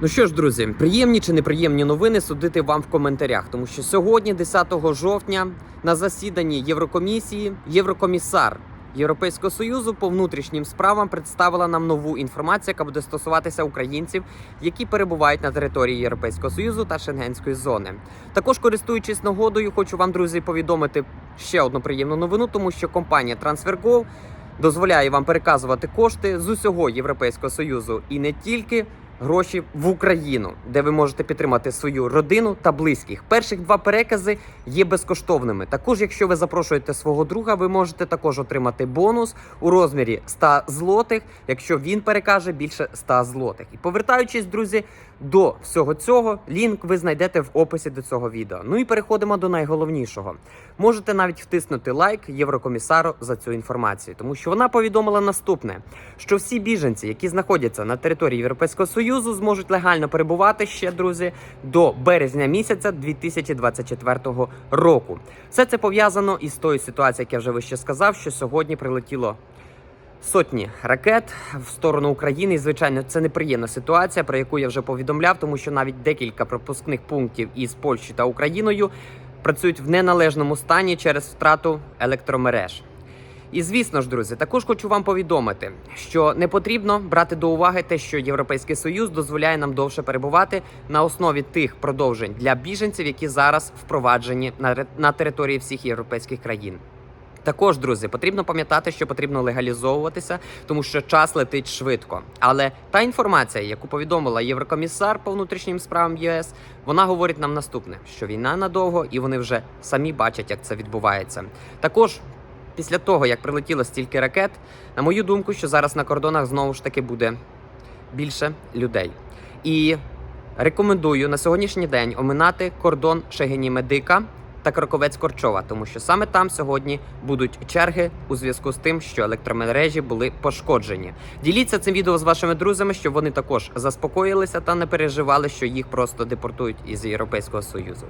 Ну що ж, друзі, приємні чи неприємні новини судити вам в коментарях, тому що сьогодні, 10 жовтня, на засіданні Єврокомісії, Єврокомісар Європейського союзу по внутрішнім справам представила нам нову інформацію, яка буде стосуватися українців, які перебувають на території Європейського союзу та Шенгенської зони. Також користуючись нагодою, хочу вам, друзі, повідомити ще одну приємну новину, тому що компанія TransferGo дозволяє вам переказувати кошти з усього Європейського союзу і не тільки гроші в Україну, де ви можете підтримати свою родину та близьких. Перших два перекази є безкоштовними. Також, якщо ви запрошуєте свого друга, ви можете також отримати бонус у розмірі 100 злотих, якщо він перекаже більше 100 злотих. І повертаючись, друзі, до всього цього, лінк ви знайдете в описі до цього відео. Ну і переходимо до найголовнішого. Можете навіть втиснути лайк Єврокомісару за цю інформацію, тому що вона повідомила наступне: що всі біженці, які знаходяться на території Європейського союзу, зможуть легально перебувати ще, друзі, до березня місяця 2024 року. Все це пов'язано із тою ситуацією, як я вже вище сказав, що сьогодні прилетіло. Сотні ракет в сторону України. І, звичайно, це неприємна ситуація, про яку я вже повідомляв, тому що навіть декілька пропускних пунктів із Польщі та Україною працюють в неналежному стані через втрату електромереж. І звісно ж, друзі, також хочу вам повідомити, що не потрібно брати до уваги те, що Європейський Союз дозволяє нам довше перебувати на основі тих продовжень для біженців, які зараз впроваджені на, на території всіх європейських країн. Також, друзі, потрібно пам'ятати, що потрібно легалізовуватися, тому що час летить швидко. Але та інформація, яку повідомила Єврокомісар по внутрішнім справам ЄС, вона говорить нам наступне: що війна надовго, і вони вже самі бачать, як це відбувається. Також після того, як прилетіло стільки ракет, на мою думку, що зараз на кордонах знову ж таки буде більше людей. І рекомендую на сьогоднішній день оминати кордон Шегені Медика та Краковець Корчова, тому що саме там сьогодні будуть черги у зв'язку з тим, що електромережі були пошкоджені. Діліться цим відео з вашими друзями, щоб вони також заспокоїлися та не переживали, що їх просто депортують із Європейського союзу.